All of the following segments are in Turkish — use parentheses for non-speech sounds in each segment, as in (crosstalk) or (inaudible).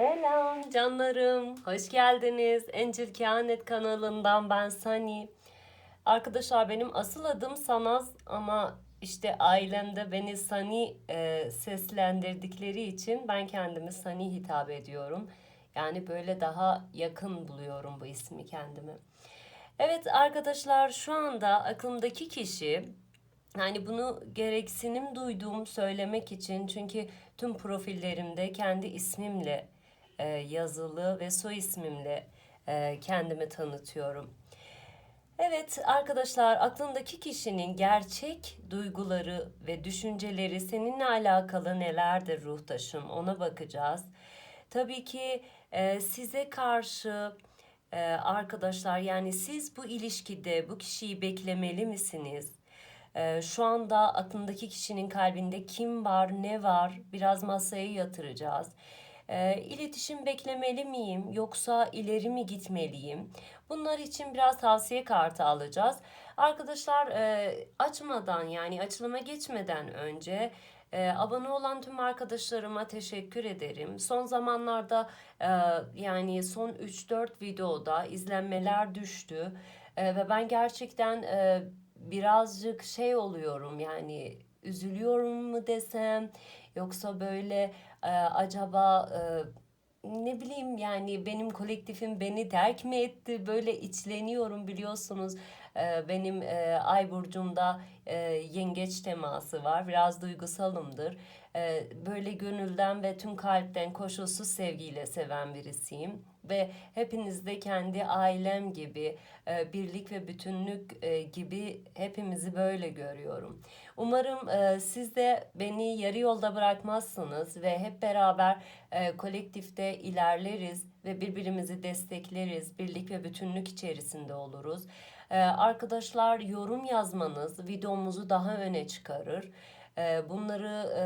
Selam canlarım. Hoş geldiniz. Encil Kehanet kanalından ben Sani. Arkadaşlar benim asıl adım Sanaz ama işte ailemde beni Sani e, seslendirdikleri için ben kendimi Sani hitap ediyorum. Yani böyle daha yakın buluyorum bu ismi kendime. Evet arkadaşlar şu anda aklımdaki kişi yani bunu gereksinim duyduğum söylemek için çünkü tüm profillerimde kendi ismimle e, yazılı ve soy ismimle e, kendimi tanıtıyorum. Evet arkadaşlar aklındaki kişinin gerçek duyguları ve düşünceleri seninle alakalı nelerdir ruhtaşım ona bakacağız. Tabii ki e, size karşı e, arkadaşlar yani siz bu ilişkide bu kişiyi beklemeli misiniz? E, şu anda aklındaki kişinin kalbinde kim var ne var biraz masaya yatıracağız. E, iletişim beklemeli miyim yoksa ileri mi gitmeliyim? Bunlar için biraz tavsiye kartı alacağız. Arkadaşlar e, açmadan yani açılıma geçmeden önce e, abone olan tüm arkadaşlarıma teşekkür ederim. Son zamanlarda e, yani son 3-4 videoda izlenmeler düştü E, ve ben gerçekten e, birazcık şey oluyorum yani üzülüyorum mu desem yoksa böyle e, acaba e, ne bileyim yani benim kolektifim beni terk mi etti? Böyle içleniyorum biliyorsunuz. Ee, benim e, ay burcumda e, yengeç teması var. Biraz duygusalımdır Ee, böyle gönülden ve tüm kalpten koşulsuz sevgiyle seven birisiyim ve hepiniz de kendi ailem gibi e, birlik ve bütünlük e, gibi hepimizi böyle görüyorum. Umarım e, siz de beni yarı yolda bırakmazsınız ve hep beraber e, kolektifte ilerleriz ve birbirimizi destekleriz, birlik ve bütünlük içerisinde oluruz. E, arkadaşlar yorum yazmanız videomuzu daha öne çıkarır. E, bunları e,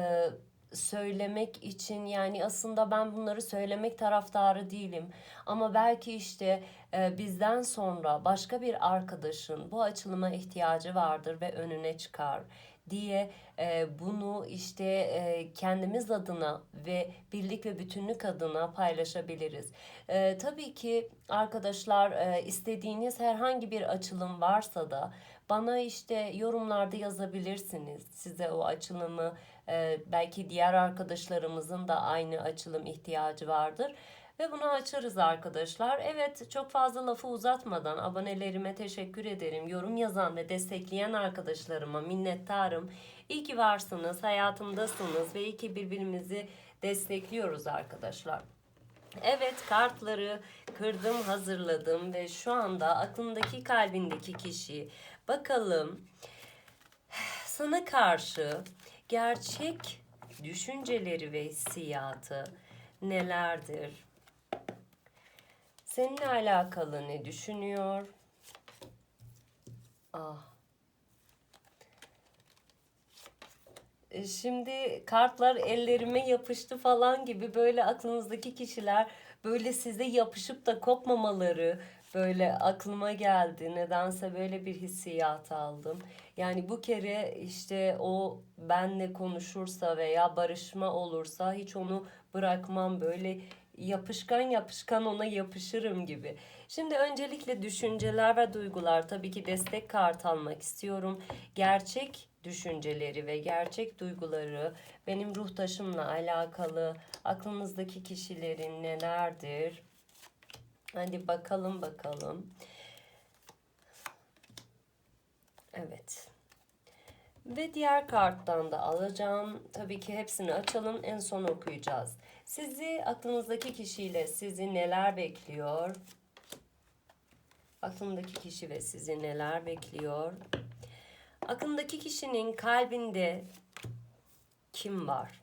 söylemek için yani aslında ben bunları söylemek taraftarı değilim. Ama belki işte e, bizden sonra başka bir arkadaşın bu açılıma ihtiyacı vardır ve önüne çıkar diye e, bunu işte e, kendimiz adına ve birlik ve bütünlük adına paylaşabiliriz. E, tabii ki arkadaşlar e, istediğiniz herhangi bir açılım varsa da bana işte yorumlarda yazabilirsiniz. Size o açılımı e, belki diğer arkadaşlarımızın da aynı açılım ihtiyacı vardır. Ve bunu açarız arkadaşlar. Evet çok fazla lafı uzatmadan abonelerime teşekkür ederim. Yorum yazan ve destekleyen arkadaşlarıma minnettarım. İyi ki varsınız, hayatımdasınız ve iyi ki birbirimizi destekliyoruz arkadaşlar. Evet kartları kırdım hazırladım ve şu anda aklındaki kalbindeki kişi bakalım sana karşı gerçek düşünceleri ve hissiyatı nelerdir? Seninle alakalı ne düşünüyor? Ah. E, Şimdi kartlar ellerime yapıştı falan gibi böyle aklınızdaki kişiler böyle size yapışıp da kopmamaları böyle aklıma geldi. Nedense böyle bir hissiyat aldım. Yani bu kere işte o benle konuşursa veya barışma olursa hiç onu bırakmam böyle yapışkan yapışkan ona yapışırım gibi. Şimdi öncelikle düşünceler ve duygular tabii ki destek kart almak istiyorum. Gerçek düşünceleri ve gerçek duyguları benim ruh taşımla alakalı aklınızdaki kişilerin nelerdir? Hadi bakalım bakalım. Evet. Ve diğer karttan da alacağım. Tabii ki hepsini açalım. En son okuyacağız. Sizi aklınızdaki kişiyle sizi neler bekliyor? Aklındaki kişi ve sizi neler bekliyor? Aklındaki kişinin kalbinde kim var?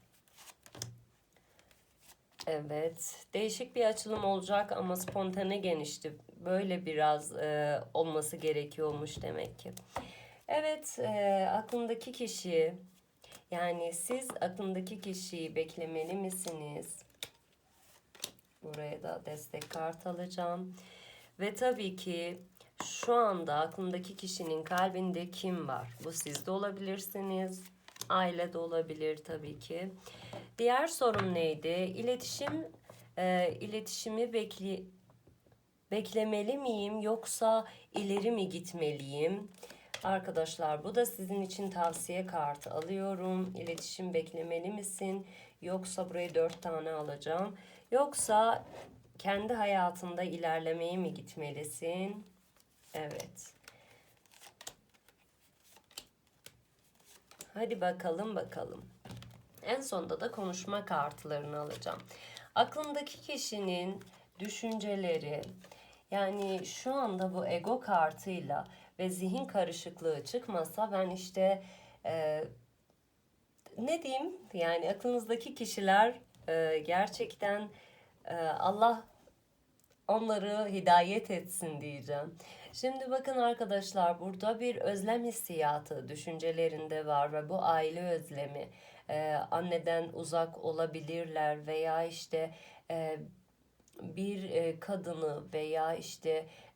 Evet, değişik bir açılım olacak ama spontane genişti. Böyle biraz e, olması gerekiyormuş demek ki. Evet, e, aklındaki kişi, yani siz aklındaki kişiyi beklemeli misiniz? Buraya da destek kart alacağım. Ve tabii ki şu anda aklındaki kişinin kalbinde kim var? Bu siz de olabilirsiniz. Aile de olabilir tabii ki. Diğer sorum neydi? İletişim e, iletişimi bekli beklemeli miyim yoksa ileri mi gitmeliyim? Arkadaşlar bu da sizin için tavsiye kartı alıyorum. İletişim beklemeli misin? Yoksa buraya dört tane alacağım. Yoksa kendi hayatında ilerlemeye mi gitmelisin? Evet. Hadi bakalım bakalım. En sonunda da konuşma kartlarını alacağım. Aklındaki kişinin düşünceleri yani şu anda bu ego kartıyla ve zihin karışıklığı çıkmasa ben işte e, ne diyeyim yani aklınızdaki kişiler e, gerçekten e, Allah onları hidayet etsin diyeceğim. Şimdi bakın arkadaşlar burada bir özlem hissiyatı düşüncelerinde var ve bu aile özlemi e, anneden uzak olabilirler veya işte e, bir e, kadını veya işte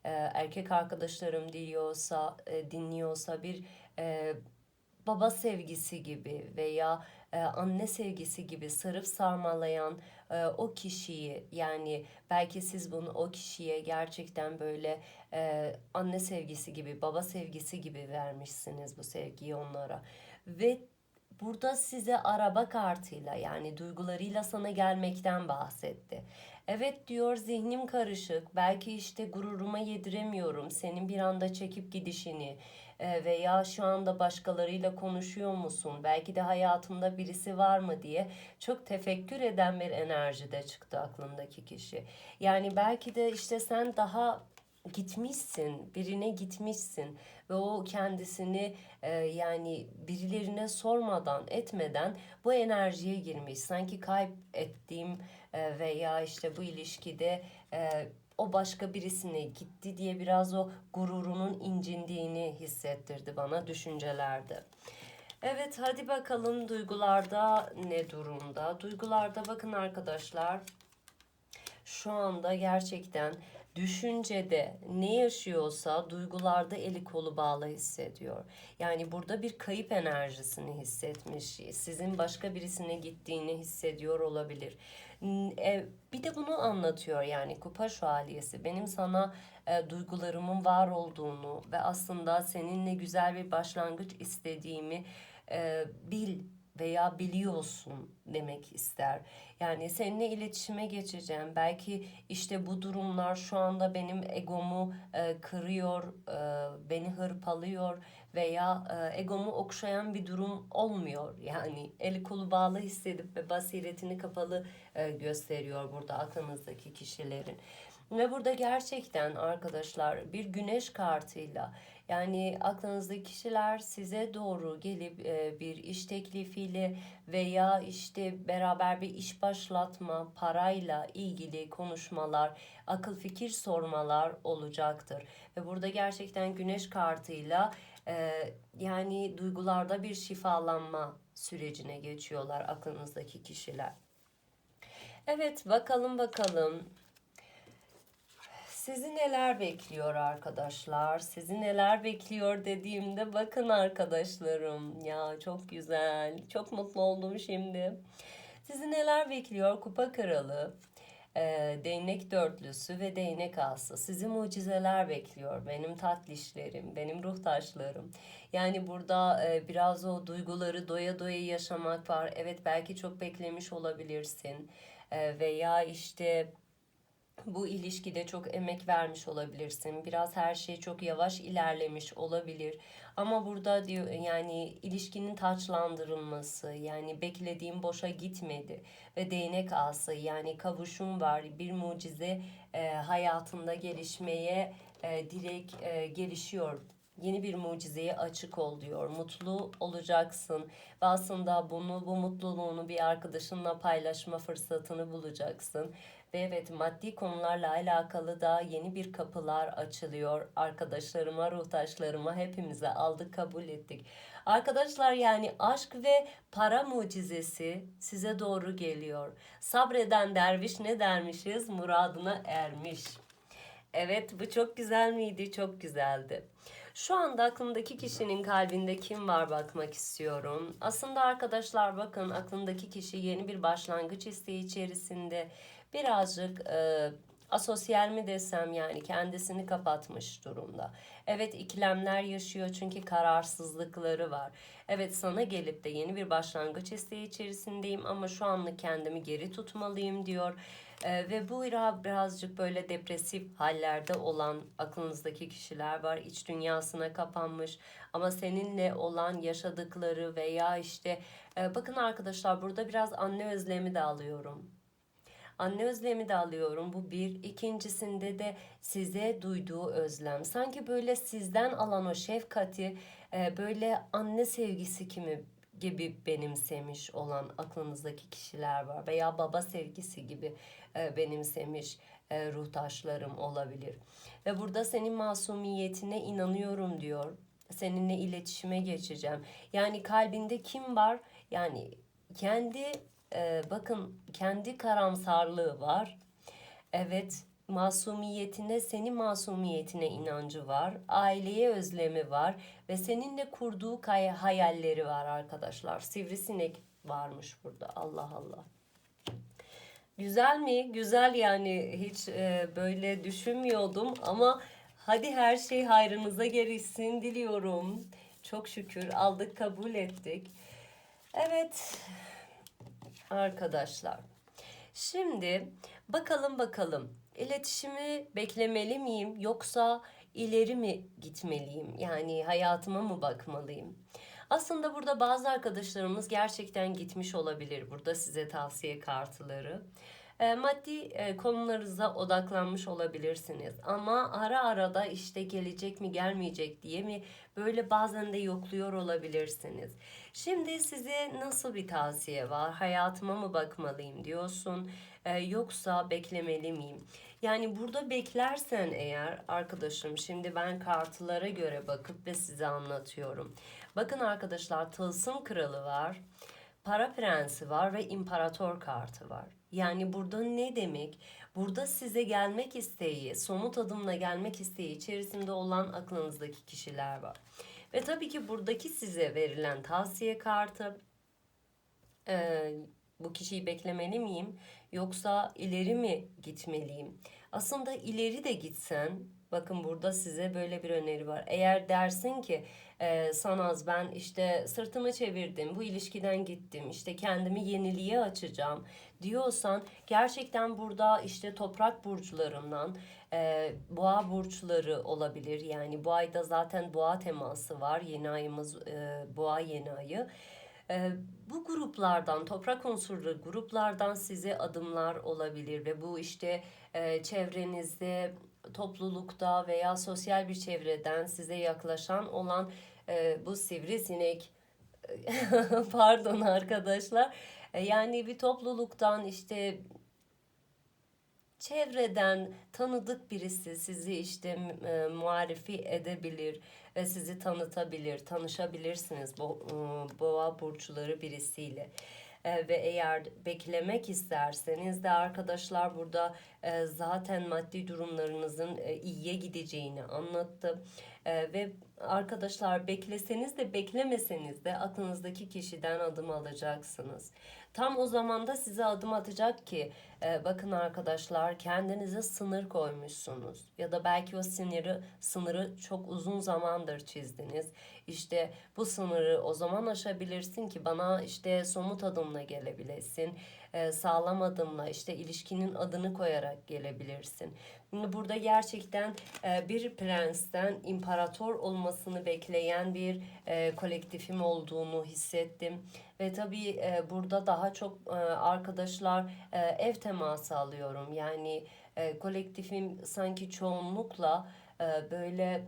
e, erkek arkadaşlarım diyorsa e, dinliyorsa bir e, baba sevgisi gibi veya e, anne sevgisi gibi sarıp sarmalayan e, o kişiyi yani belki siz bunu o kişiye gerçekten böyle e, anne sevgisi gibi baba sevgisi gibi vermişsiniz bu sevgiyi onlara ve burada size araba kartıyla yani duygularıyla sana gelmekten bahsetti. Evet diyor zihnim karışık. Belki işte gururuma yediremiyorum. Senin bir anda çekip gidişini e, veya şu anda başkalarıyla konuşuyor musun? Belki de hayatında birisi var mı diye çok tefekkür eden bir enerjide çıktı aklındaki kişi. Yani belki de işte sen daha gitmişsin, birine gitmişsin ve o kendisini e, yani birilerine sormadan etmeden bu enerjiye girmiş. Sanki kaybettiğim e, veya işte bu ilişkide e, o başka birisine gitti diye biraz o gururunun incindiğini hissettirdi bana düşüncelerde. Evet hadi bakalım duygularda ne durumda? Duygularda bakın arkadaşlar şu anda gerçekten düşüncede ne yaşıyorsa duygularda eli kolu bağlı hissediyor. Yani burada bir kayıp enerjisini hissetmiş. Sizin başka birisine gittiğini hissediyor olabilir. E, bir de bunu anlatıyor yani kupa şövalyesi. Benim sana e, duygularımın var olduğunu ve aslında seninle güzel bir başlangıç istediğimi e, bil veya biliyorsun demek ister. Yani seninle iletişime geçeceğim. Belki işte bu durumlar şu anda benim egomu e, kırıyor, e, beni hırpalıyor veya e, egomu okşayan bir durum olmuyor. Yani eli kolu bağlı hissedip ve basiretini kapalı e, gösteriyor burada aklınızdaki kişilerin. Ve burada gerçekten arkadaşlar bir güneş kartıyla yani aklınızdaki kişiler size doğru gelip e, bir iş teklifiyle veya işte beraber bir iş başlatma, parayla ilgili konuşmalar, akıl fikir sormalar olacaktır. Ve burada gerçekten güneş kartıyla e, yani duygularda bir şifalanma sürecine geçiyorlar aklınızdaki kişiler. Evet bakalım bakalım sizi neler bekliyor arkadaşlar? Sizi neler bekliyor dediğimde bakın arkadaşlarım. Ya çok güzel. Çok mutlu oldum şimdi. Sizi neler bekliyor? Kupa kralı, e, değnek dörtlüsü ve değnek ası. Sizi mucizeler bekliyor. Benim tatlışlarım, benim ruh taşlarım. Yani burada e, biraz o duyguları doya doya yaşamak var. Evet belki çok beklemiş olabilirsin. E, veya işte bu ilişkide çok emek vermiş olabilirsin. Biraz her şey çok yavaş ilerlemiş olabilir. Ama burada diyor yani ilişkinin taçlandırılması yani beklediğim boşa gitmedi ve değnek ası yani kavuşum var bir mucize e, hayatında gelişmeye e, direkt e, gelişiyor yeni bir mucizeye açık ol diyor. Mutlu olacaksın ve aslında bunu bu mutluluğunu bir arkadaşınla paylaşma fırsatını bulacaksın. Ve evet maddi konularla alakalı da yeni bir kapılar açılıyor. Arkadaşlarıma, ruhtaşlarıma hepimize aldık kabul ettik. Arkadaşlar yani aşk ve para mucizesi size doğru geliyor. Sabreden derviş ne dermişiz? Muradına ermiş. Evet bu çok güzel miydi? Çok güzeldi. Şu anda aklındaki kişinin kalbinde kim var bakmak istiyorum. Aslında arkadaşlar bakın aklındaki kişi yeni bir başlangıç isteği içerisinde birazcık e, asosyal mi desem yani kendisini kapatmış durumda. Evet ikilemler yaşıyor çünkü kararsızlıkları var. Evet sana gelip de yeni bir başlangıç isteği içerisindeyim ama şu anlık kendimi geri tutmalıyım diyor. Ee, ve bu ira birazcık böyle depresif hallerde olan aklınızdaki kişiler var. İç dünyasına kapanmış ama seninle olan yaşadıkları veya işte e, bakın arkadaşlar burada biraz anne özlemi de alıyorum. Anne özlemi de alıyorum. Bu bir. İkincisinde de size duyduğu özlem. Sanki böyle sizden alan o şefkati e, böyle anne sevgisi kimi gibi benimsemiş olan aklınızdaki kişiler var veya baba sevgisi gibi e, benimsemiş e, ruhtaşlarım olabilir. Ve burada senin masumiyetine inanıyorum diyor. Seninle iletişime geçeceğim. Yani kalbinde kim var? Yani kendi e, bakın kendi karamsarlığı var. Evet masumiyetine, senin masumiyetine inancı var. Aileye özlemi var ve seninle kurduğu hayalleri var arkadaşlar. Sivrisinek varmış burada. Allah Allah. Güzel mi? Güzel yani hiç e, böyle düşünmüyordum ama hadi her şey hayrınıza gelişsin diliyorum. Çok şükür aldık kabul ettik. Evet arkadaşlar. Şimdi bakalım bakalım iletişimi beklemeli miyim yoksa ileri mi gitmeliyim? Yani hayatıma mı bakmalıyım? Aslında burada bazı arkadaşlarımız gerçekten gitmiş olabilir. Burada size tavsiye kartları. Maddi konularınıza odaklanmış olabilirsiniz. Ama ara ara da işte gelecek mi gelmeyecek diye mi böyle bazen de yokluyor olabilirsiniz. Şimdi size nasıl bir tavsiye var? Hayatıma mı bakmalıyım diyorsun yoksa beklemeli miyim? Yani burada beklersen eğer arkadaşım şimdi ben kartlara göre bakıp ve size anlatıyorum. Bakın arkadaşlar tılsım kralı var. Para prensi var ve imparator kartı var. Yani burada ne demek? Burada size gelmek isteği, somut adımla gelmek isteği içerisinde olan aklınızdaki kişiler var. Ve tabii ki buradaki size verilen tavsiye kartı e, bu kişiyi beklemeli miyim yoksa ileri mi gitmeliyim? Aslında ileri de gitsen bakın burada size böyle bir öneri var. Eğer dersin ki e, Sanaz ben işte sırtımı çevirdim bu ilişkiden gittim işte kendimi yeniliğe açacağım diyorsan gerçekten burada işte toprak burçlarından e, boğa burçları olabilir. Yani bu ayda zaten boğa teması var yeni ayımız e, boğa yeni ayı. E, bu gruplardan, toprak unsurlu gruplardan size adımlar olabilir ve bu işte e, çevrenizde, toplulukta veya sosyal bir çevreden size yaklaşan olan e, bu sivrisinek, (laughs) pardon arkadaşlar, e, yani bir topluluktan işte çevreden tanıdık birisi sizi işte e, muarifi edebilir ve sizi tanıtabilir, tanışabilirsiniz bu e, boğa burçları birisiyle. E, ve eğer beklemek isterseniz de arkadaşlar burada e, zaten maddi durumlarınızın e, iyiye gideceğini anlattı. E, ve arkadaşlar bekleseniz de beklemeseniz de aklınızdaki kişiden adım alacaksınız. Tam o zaman da size adım atacak ki e, bakın arkadaşlar kendinize sınır koymuşsunuz. Ya da belki o sınırı, sınırı çok uzun zamandır çizdiniz. İşte bu sınırı o zaman aşabilirsin ki bana işte somut adımla gelebilesin. E, sağlam adımla işte ilişkinin adını koyarak gelebilirsin. Burada gerçekten e, bir prensten imparator olmasını bekleyen bir e, kolektifim olduğunu hissettim. Ve tabii burada daha çok arkadaşlar ev teması alıyorum. Yani kolektifim sanki çoğunlukla böyle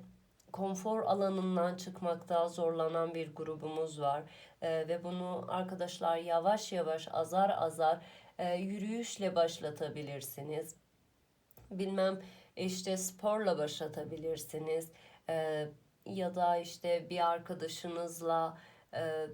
konfor alanından çıkmakta zorlanan bir grubumuz var. E, ve bunu arkadaşlar yavaş yavaş azar azar e, yürüyüşle başlatabilirsiniz. Bilmem işte sporla başlatabilirsiniz. E, ya da işte bir arkadaşınızla e,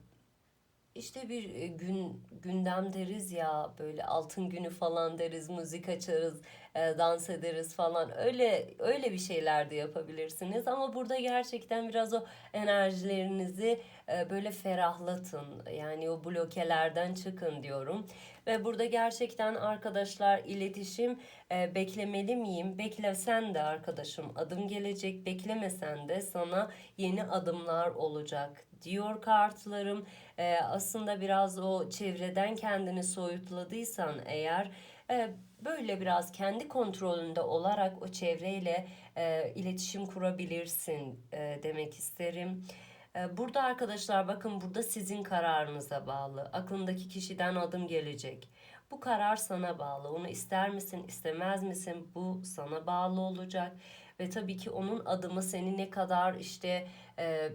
işte bir e, gün gündem deriz ya böyle altın günü falan deriz müzik açarız e, dans ederiz falan. Öyle öyle bir şeyler de yapabilirsiniz. Ama burada gerçekten biraz o enerjilerinizi e, böyle ferahlatın. Yani o blokelerden çıkın diyorum. Ve burada gerçekten arkadaşlar iletişim e, beklemeli miyim? Beklesen de arkadaşım adım gelecek beklemesen de sana yeni adımlar olacak diyor kartlarım e, aslında biraz o çevreden kendini soyutladıysan eğer e, böyle biraz kendi kontrolünde olarak o çevreyle e, iletişim kurabilirsin e, demek isterim. E, Burada arkadaşlar bakın burada sizin kararınıza bağlı. Aklındaki kişiden adım gelecek. Bu karar sana bağlı. Onu ister misin, istemez misin? Bu sana bağlı olacak. Ve tabii ki onun adımı seni ne kadar işte e,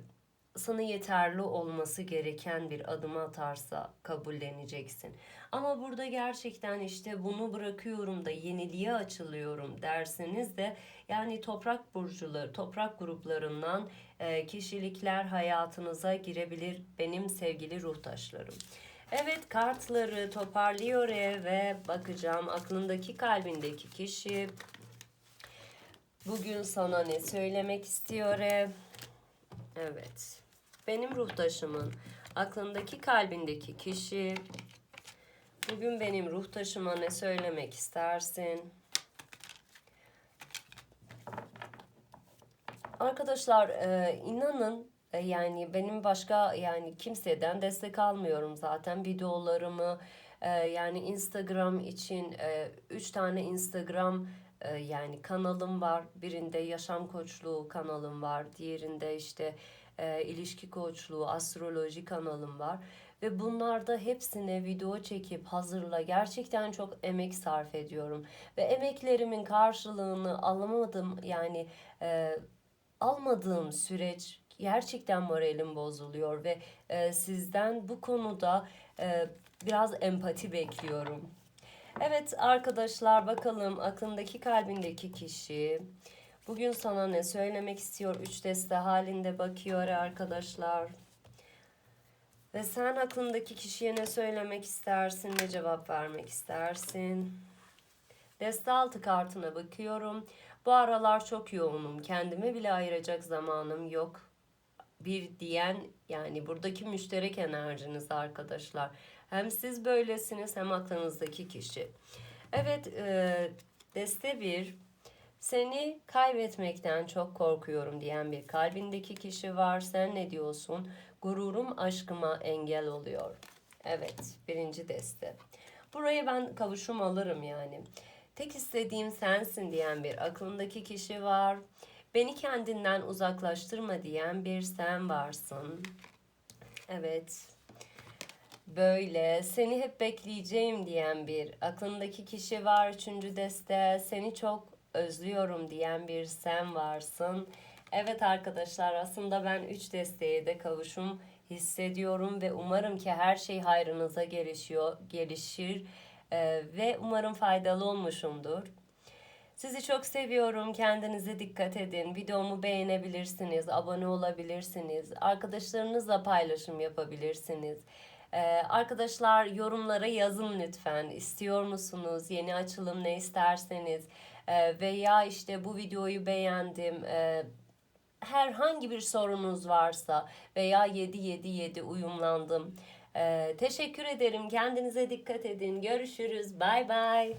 sana yeterli olması gereken bir adımı atarsa kabulleneceksin. Ama burada gerçekten işte bunu bırakıyorum da yeniliğe açılıyorum derseniz de yani toprak burcuları, toprak gruplarından e, kişilikler hayatınıza girebilir benim sevgili ruhtaşlarım. Evet kartları toparlıyor ve bakacağım aklındaki kalbindeki kişi bugün sana ne söylemek istiyor? Evet. Benim ruhtaşımın aklındaki kalbindeki kişi bugün benim ruhtaşıma ne söylemek istersin? Arkadaşlar e, inanın e, yani benim başka yani kimseden destek almıyorum zaten videolarımı e, yani Instagram için 3 tane Instagram e, yani kanalım var. Birinde yaşam koçluğu kanalım var. Diğerinde işte e, ilişki koçluğu, astroloji kanalım var. Ve bunlarda hepsine video çekip hazırla gerçekten çok emek sarf ediyorum. Ve emeklerimin karşılığını alamadım yani e, almadığım süreç gerçekten moralim bozuluyor ve e, sizden bu konuda e, biraz empati bekliyorum. Evet arkadaşlar bakalım aklındaki kalbindeki kişi bugün sana ne söylemek istiyor? Üç deste halinde bakıyor arkadaşlar. Ve sen aklındaki kişiye ne söylemek istersin, ne cevap vermek istersin? Deste altı kartına bakıyorum. Bu aralar çok yoğunum. Kendime bile ayıracak zamanım yok. Bir diyen yani buradaki müşterek enerjiniz arkadaşlar. Hem siz böylesiniz hem aklınızdaki kişi. Evet e, deste bir seni kaybetmekten çok korkuyorum diyen bir kalbindeki kişi var. Sen ne diyorsun? Gururum aşkıma engel oluyor. Evet birinci deste. Burayı ben kavuşum alırım yani. Tek istediğim sensin diyen bir aklındaki kişi var. Beni kendinden uzaklaştırma diyen bir sen varsın. Evet. Böyle seni hep bekleyeceğim diyen bir aklındaki kişi var. Üçüncü deste seni çok özlüyorum diyen bir sen varsın. Evet arkadaşlar aslında ben üç desteğe de kavuşum hissediyorum ve umarım ki her şey hayrınıza gelişiyor, gelişir ee, ve umarım faydalı olmuşumdur. Sizi çok seviyorum. Kendinize dikkat edin. Videomu beğenebilirsiniz, abone olabilirsiniz, arkadaşlarınızla paylaşım yapabilirsiniz. Ee, arkadaşlar yorumlara yazın lütfen. İstiyor musunuz? Yeni açılım ne isterseniz ee, veya işte bu videoyu beğendim. Ee, herhangi bir sorunuz varsa veya 777 uyumlandım. Ee, teşekkür ederim. Kendinize dikkat edin. Görüşürüz. Bay bay.